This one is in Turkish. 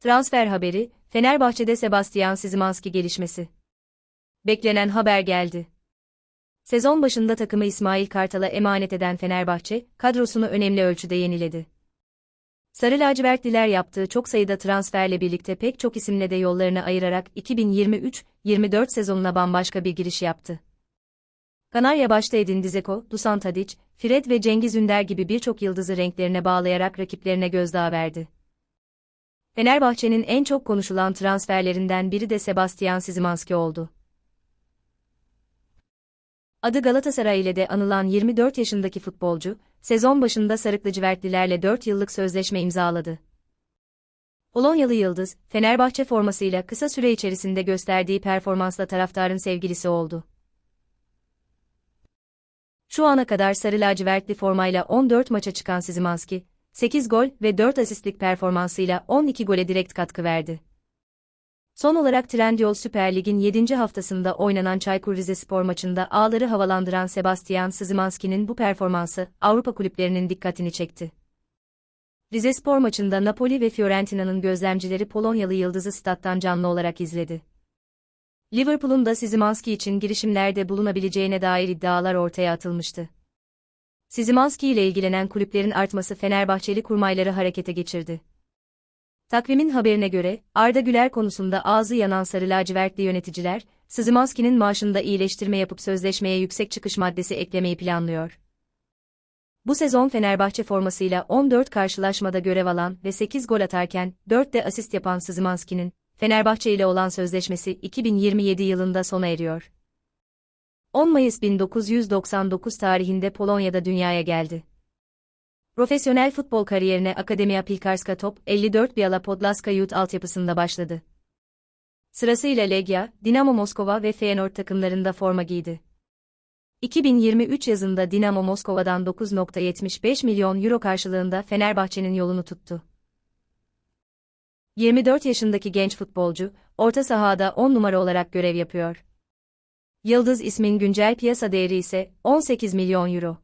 Transfer haberi, Fenerbahçe'de Sebastian Szymanski gelişmesi. Beklenen haber geldi. Sezon başında takımı İsmail Kartal'a emanet eden Fenerbahçe, kadrosunu önemli ölçüde yeniledi. Sarı lacivertliler yaptığı çok sayıda transferle birlikte pek çok isimle de yollarını ayırarak 2023-24 sezonuna bambaşka bir giriş yaptı. Kanarya başta Edin Dzeko, Dusan Tadic, Fred ve Cengiz Ünder gibi birçok yıldızı renklerine bağlayarak rakiplerine gözdağı verdi. Fenerbahçe'nin en çok konuşulan transferlerinden biri de Sebastian Szymanski oldu. Adı Galatasaray ile de anılan 24 yaşındaki futbolcu, sezon başında Sarıklı Civertlilerle 4 yıllık sözleşme imzaladı. Polonyalı Yıldız, Fenerbahçe formasıyla kısa süre içerisinde gösterdiği performansla taraftarın sevgilisi oldu. Şu ana kadar sarı lacivertli formayla 14 maça çıkan Szymanski, 8 gol ve 4 asistlik performansıyla 12 gole direkt katkı verdi. Son olarak Trendyol Süper Lig'in 7. haftasında oynanan Çaykur Rizespor maçında ağları havalandıran Sebastian Szymanski'nin bu performansı Avrupa kulüplerinin dikkatini çekti. Rizespor maçında Napoli ve Fiorentina'nın gözlemcileri Polonyalı yıldızı stat'tan canlı olarak izledi. Liverpool'un da Szymanski için girişimlerde bulunabileceğine dair iddialar ortaya atılmıştı. Szymanski ile ilgilenen kulüplerin artması Fenerbahçeli kurmayları harekete geçirdi. Takvimin haberine göre, Arda Güler konusunda ağzı yanan sarı lacivertli yöneticiler, Szymanski'nin maaşında iyileştirme yapıp sözleşmeye yüksek çıkış maddesi eklemeyi planlıyor. Bu sezon Fenerbahçe formasıyla 14 karşılaşmada görev alan ve 8 gol atarken 4 de asist yapan Szymanski'nin, Fenerbahçe ile olan sözleşmesi 2027 yılında sona eriyor. 10 Mayıs 1999 tarihinde Polonya'da dünyaya geldi. Profesyonel futbol kariyerine Akademia Piłkarska Top 54 Biala Podlaska Youth altyapısında başladı. Sırasıyla Legia, Dinamo Moskova ve Feyenoord takımlarında forma giydi. 2023 yazında Dinamo Moskova'dan 9.75 milyon euro karşılığında Fenerbahçe'nin yolunu tuttu. 24 yaşındaki genç futbolcu, orta sahada 10 numara olarak görev yapıyor. Yıldız ismin güncel piyasa değeri ise 18 milyon euro.